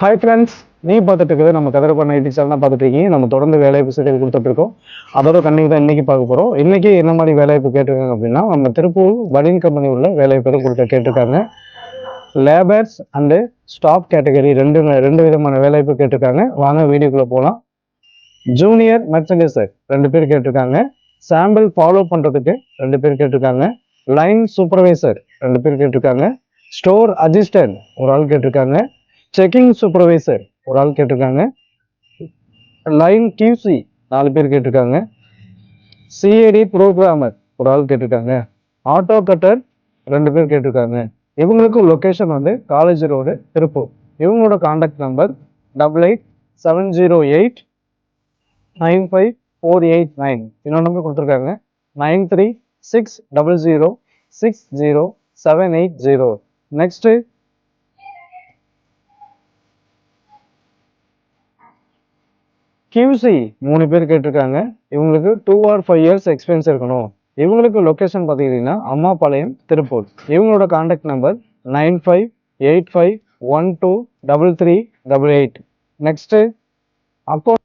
Hi friends நீ பார்த்துட்டு இருக்கிறது நம்ம கதிர பண்ண ஐடி சேனல் தான் பார்த்துட்டு இருக்கீங்க நம்ம தொடர்ந்து வேலைவாய்ப்பு செய்தி கொடுத்துட்டு இருக்கோம் அதோட கண்டிப்பாக தான் இன்னைக்கு பார்க்க போகிறோம் இன்னைக்கு என்ன மாதிரி வேலைவாய்ப்பு கேட்டிருக்காங்க அப்படின்னா நம்ம திருப்பூர் வலின் கம்பெனி உள்ள வேலைவாய்ப்பு கொடுக்க கேட்டிருக்காங்க. லேபர்ஸ் அண்டு ஸ்டாப் கேட்டகரி ரெண்டு ரெண்டு விதமான வேலைவாய்ப்பு கேட்டிருக்காங்க. வாங்க வீடியோக்குள்ளே போகலாம் ஜூனியர் மெர்ச்சன்டைசர் ரெண்டு பேர் கேட்டிருக்காங்க. சாம்பிள் ஃபாலோ பண்ணுறதுக்கு ரெண்டு பேர் கேட்டிருக்காங்க. லைன் சூப்பர்வைசர் ரெண்டு பேர் கேட்டிருக்காங்க. ஸ்டோர் அசிஸ்டன்ட் ஒரு ஆள் கேட்டிருக்காங்க. செக்கிங் சூப்பர்வைசர் ஒரு ஆள் கேட்டிருக்காங்க. லைன் கியூசி நாலு பேர் கேட்டிருக்காங்க. சிஏடி ப்ரோக்ராமர் ஒரு ஆள் கேட்டிருக்காங்க. ஆட்டோ கட்டர் ரெண்டு பேர் கேட்டிருக்காங்க. இவங்களுக்கும் லொக்கேஷன் வந்து காலேஜ் ரோடு திருப்பூர். இவங்களோட contact number double eight seven zero eight nine five four eight nine இன்னொரு நம்பர் கொடுத்துருக்காங்க. Nine three six double zero six zero seven eight zero next QC மூணு பேர் கேட்டிருக்காங்க. இவங்களுக்கு two or five years experience இருக்கணும். இவங்களுக்கு location பார்த்துக்கிட்டிங்கன்னா அம்மாபாளையம் திருப்பூர். இவங்களோட contact number nine five eight five one two double three double eight next account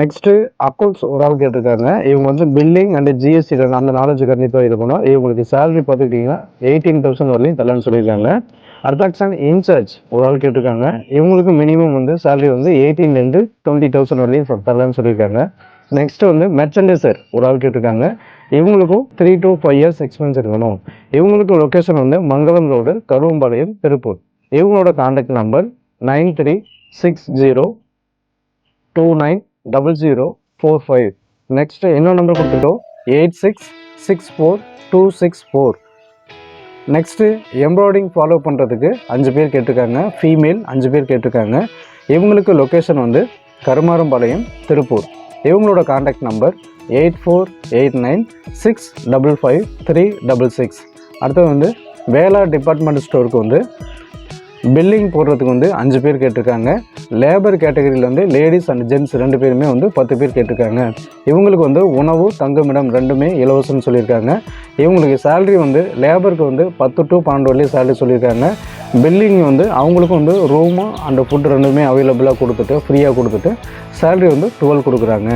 next accounts ஒரு ஆள் கேட்டிருக்காங்க. இவங்க வந்து பில்லிங் அண்ட் ஜிஎஸ்டி அந்த நாலேஜ் கண்டிப்பாக பண்ணோம் இவங்களுக்கு சேலரி பார்த்துக்கிட்டிங்கன்னா எயிட்டீன் தௌசண்ட் வரலையும் தரலன்னு சொல்லியிருக்காங்க. அட்ராக்ஷன் இன்சார்ஜ் ஒரு ஆள் கேட்டிருக்காங்க. இவங்களுக்கு மினிமம் வந்து சேலரி வந்து எயிட்டீன்லேருந்து டுவெண்ட்டி தௌசண்ட் வரையும் தரலான்னு சொல்லியிருக்காங்க. நெக்ஸ்ட் வந்து மெர்ச்சன்டைசர் ஒரு ஆள் கேட்டிருக்காங்க. இவங்களுக்கும் three to five years experience இருக்கணும். இவங்களுக்கு லொக்கேஷன் வந்து மங்களம் ரோடு கருவம்பாளையம் திருப்பூர். இவங்களோட contact number nine three six zero two nine double zero four five next இன்னொரு நம்பர் கொடுத்துட்டோம் eight six six four two six four next embroidering follow பண்ணுறதுக்கு அஞ்சு பேர் கேட்டிருக்காங்க. ஃபீமேல் அஞ்சு பேர் கேட்டிருக்காங்க. இவங்களுக்கு லொக்கேஷன் வந்து கருமாரம்பாளையம் திருப்பூர். இவங்களோட contact number eight four eight nine six double five three double six அடுத்தது வந்து வேளா டிபார்ட்மெண்ட் ஸ்டோருக்கு வந்து பில்லிங் போடுறதுக்கு வந்து அஞ்சு பேர் கேட்டிருக்காங்க. லேபர் கேட்டகரியில் வந்து லேடிஸ் அண்ட் ஜென்ட்ஸ் ரெண்டு பேருமே வந்து பத்து பேர் கேட்டிருக்காங்க. இவங்களுக்கு வந்து உணவு தங்குமிடம் ரெண்டுமே இலவசம்னு சொல்லியிருக்காங்க. இவங்களுக்கு சேலரி வந்து லேபருக்கு வந்து பத்து டு பன்னெண்டு வரலையும் சேலரி சொல்லியிருக்காங்க. பில்லிங் வந்து அவங்களுக்கும் வந்து ரூமு அண்ட் ஃபுட் ரெண்டுமே அவைலபிளாக கொடுத்துட்டு ஃப்ரீயாக கொடுத்துட்டு சேலரி வந்து டுவெல் கொடுக்குறாங்க.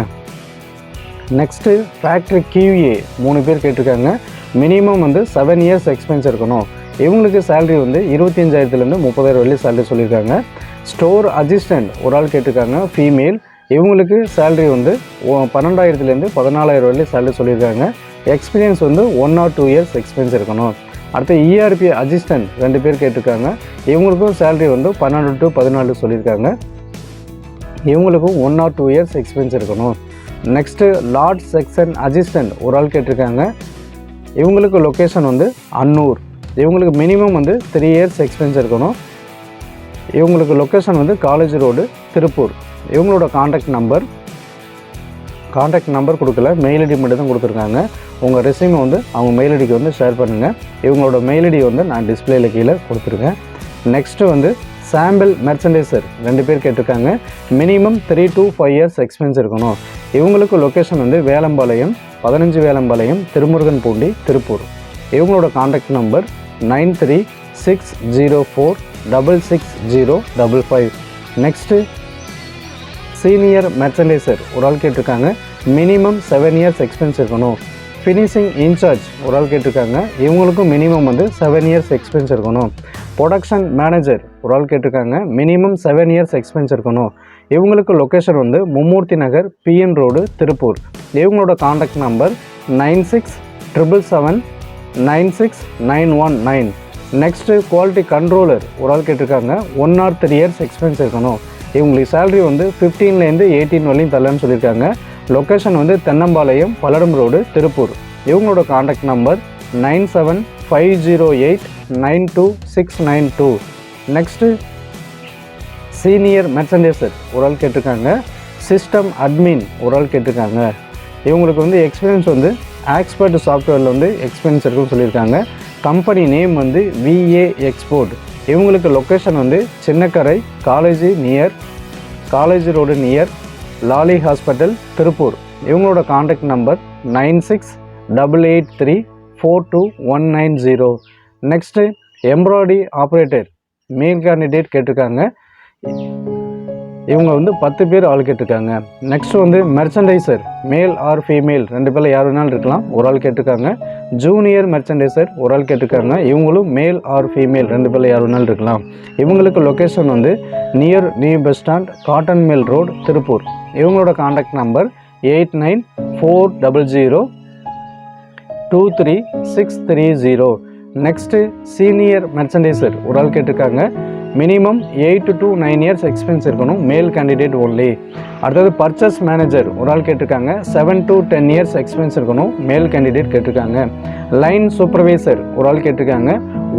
நெக்ஸ்ட்டு ஃபேக்ட்ரி கியூஏ மூணு பேர் கேட்டிருக்காங்க. மினிமம் வந்து செவன் இயர்ஸ் எக்ஸ்பென்ஸ் இருக்கணும். இவங்களுக்கு சேலரி வந்து இருபத்தஞ்சாயிரத்துலேருந்து முப்பதாயிரம் வரையும் சேலரி சொல்லியிருக்காங்க. ஸ்டோர் அசிஸ்டன்ட் ஒரு ஆள் கேட்டிருக்காங்க ஃபீமேல் இவங்களுக்கு சேலரி வந்து பன்னெண்டாயிரத்துலேருந்து பதினாலாயிரம் வரலையும் சேலரி சொல்லியிருக்காங்க. எக்ஸ்பீரியன்ஸ் வந்து one or two years experience இருக்கணும். அடுத்து இஆர்பி அசிஸ்டன்ட் ரெண்டு பேர் கேட்டிருக்காங்க. இவங்களுக்கும் சேலரி வந்து பன்னெண்டு டு பதினாலு சொல்லியிருக்காங்க. இவங்களுக்கும் one or two years experience இருக்கணும். நெக்ஸ்ட்டு லார்ட் செக்ஷன் அசிஸ்டன்ட் ஒரு ஆள் கேட்டிருக்காங்க. இவங்களுக்கு லொக்கேஷன் வந்து அன்னூர். இவங்களுக்கு மினிமம் வந்து த்ரீ இயர்ஸ் எக்ஸ்பீரியன்ஸ் இருக்கணும். இவங்களுக்கு லொக்கேஷன் வந்து காலேஜ் ரோடு திருப்பூர். இவங்களோட காண்டாக்ட் நம்பர் காண்டாக்ட் நம்பர் கொடுக்கல. மெயில் ஐடி மட்டும் தான் கொடுத்துருக்காங்க. உங்கள் ரெசியூமை வந்து அவங்க மெயில் ஐடிக்கு வந்து ஷேர் பண்ணுங்கள் இவங்களோட மெயில் ஐடி வந்து நான் டிஸ்பிளேயில் கீழே கொடுத்துருக்கேன். நெக்ஸ்ட்டு வந்து சாம்பிள் மெர்ச்சன்டைசர் ரெண்டு பேர் கேட்டிருக்காங்க. Minimum three two five years experience இருக்கணும். இவங்களுக்கு லொக்கேஷன் வந்து வேலம்பாளையம் பதினஞ்சு வேலம்பாளையம் திருமுருகன் பூண்டி திருப்பூர். இவங்களோட contact number nine three six zero four double six zero double five. Next senior merchandiser ஒரு ஆள் கேட்டிருக்காங்க. மினிமம் செவன் இயர்ஸ் எக்ஸ்பென்ஸ் இருக்கணும். ஃபினிஷிங் இன்சார்ஜ் ஒரு ஆள் கேட்டிருக்காங்க. இவங்களுக்கும் மினிமம் வந்து செவன் இயர்ஸ் எக்ஸ்பென்ஸ் இருக்கணும். ப்ரொடக்ஷன் மேனேஜர் ஒரு ஆள் கேட்டிருக்காங்க. மினிமம் செவன் இயர்ஸ் எக்ஸ்பென்ஸ் இருக்கணும். இவங்களுக்கு லொக்கேஷன் வந்து மும்மூர்த்தி நகர் பிஎன் ரோடு திருப்பூர். இவங்களோட contact number nine six triple seven nine six nine one nine. Next quality controller ஒரு ஆள் கேட்டிருக்காங்க. One or three years experience இருக்கணும். இவங்களுக்கு சேலரி வந்து ஃபிஃப்டீன்லேருந்து எயிட்டீன் வரையும் தரலன்னு சொல்லியிருக்காங்க. லொக்கேஷன் வந்து தென்னம்பாளையம் பல்லடம் ரோடு திருப்பூர். இவங்களோட contact number nine seven five zero eight nine two six nine two. Next senior merchandiser ஒரு ஆள் கேட்டிருக்காங்க. சிஸ்டம் அட்மின் ஒரு ஆள் கேட்டிருக்காங்க. இவங்களுக்கு வந்து எக்ஸ்பீரியன்ஸ் வந்து ஆக்ஸ்பர்ட் சாஃப்ட்வேரில் வந்து எக்ஸ்பீரியன்ஸ் இருக்குன்னு சொல்லியிருக்காங்க. கம்பெனி நேம் வந்து விஏ எக்ஸ்போர்ட் இவங்களுக்கு லொக்கேஷன் வந்து Chinnakarai college near college road near Lali hospital Tiruppur இவங்களோட contact number nine six double eight three four two one nine zero next embroidery operator main candidate கேட்டிருக்காங்க. இவங்க வந்து பத்து பேர் ஆள் கேட்டிருக்காங்க. நெக்ஸ்ட் வந்து மெர்ச்சன்டைசர் மேல் ஆர் ஃபீமேல் ரெண்டு பேரில் யார் வேணாலும் இருக்கலாம். ஒரு ஆள் கேட்டிருக்காங்க. ஜூனியர் மெர்ச்சன்டைசர் ஒரு ஆள் கேட்டிருக்காங்க. இவங்களும் மேல் ஆர் ஃபீமேல் ரெண்டு பேரில் யார் வேணாலும் இருக்கலாம். இவங்களுக்கு லொக்கேஷன் வந்து near new bus stand cotton mill road Tiruppur இவங்களோட contact number eight nine four double zero two three six three zero next senior merchandiser ஒரு ஆள் கேட்டிருக்காங்க. Minimum eight to nine years experience இருக்கணும். மேல் கேண்டிடேட் ஒன்லி அடுத்தது purchase manager ஒரு ஆள் கேட்டிருக்காங்க. Seven to ten years experience இருக்கணும். Male candidate கேட்டிருக்காங்க. லைன் சூப்பர்வைசர் ஒரு ஆள் கேட்டிருக்காங்க.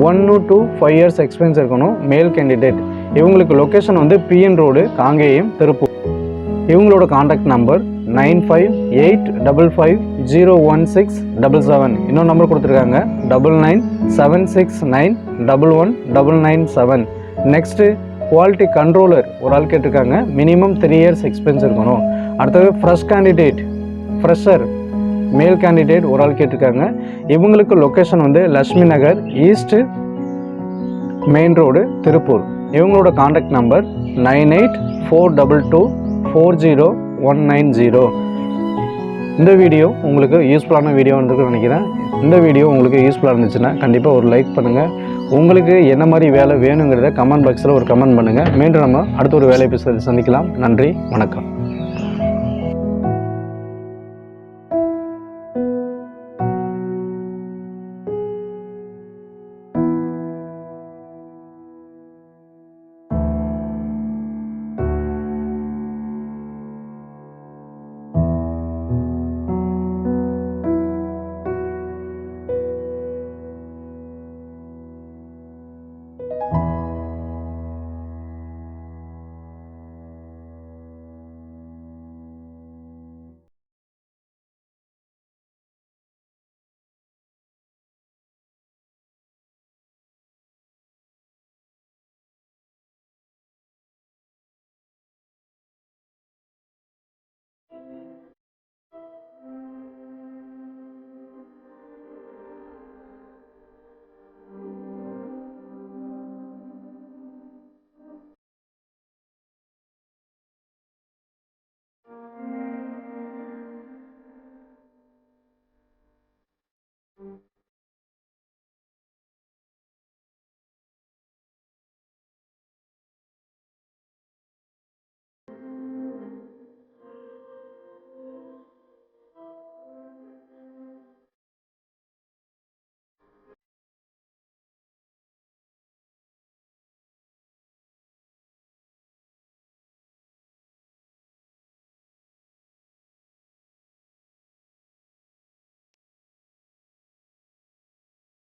One to five years experience இருக்கணும். மேல் கேண்டிடேட் இவங்களுக்கு லொக்கேஷன் வந்து பிஎன் ரோடு காங்கேயம் திருப்பூர். இவங்களோட contact number nine five eight double five zero one six double seven இன்னொரு நம்பர் கொடுத்துருக்காங்க. Double nine seven six nine double one double nine seven next quality controller ஒரு ஆள் கேட்டிருக்காங்க. Minimum three years experience இருக்கணும். அடுத்தது fresh candidate fresher male candidate ஒரு ஆள் கேட்டிருக்காங்க. இவங்களுக்கு லொக்கேஷன் வந்து Lakshmi Nagar east main road Tiruppur. இவங்களோட contact number nine eight four double two four zero one nine zero இந்த வீடியோ உங்களுக்கு யூஸ்ஃபுல்லான வீடியோ வந்துருக்குன்னு நினைக்கிறேன். இந்த வீடியோ உங்களுக்கு யூஸ்ஃபுல்லாக இருந்துச்சுன்னா கண்டிப்பாக ஒரு லைக் பண்ணுங்கள் உங்களுக்கு என்ன மாதிரி வேலை வேணுங்கிறத கமெண்ட் பாக்ஸில் ஒரு கமெண்ட் பண்ணுங்கள் மீண்டும் நம்ம அடுத்த ஒரு வேலை பேசுகிறது சந்திக்கலாம். நன்றி வணக்கம்.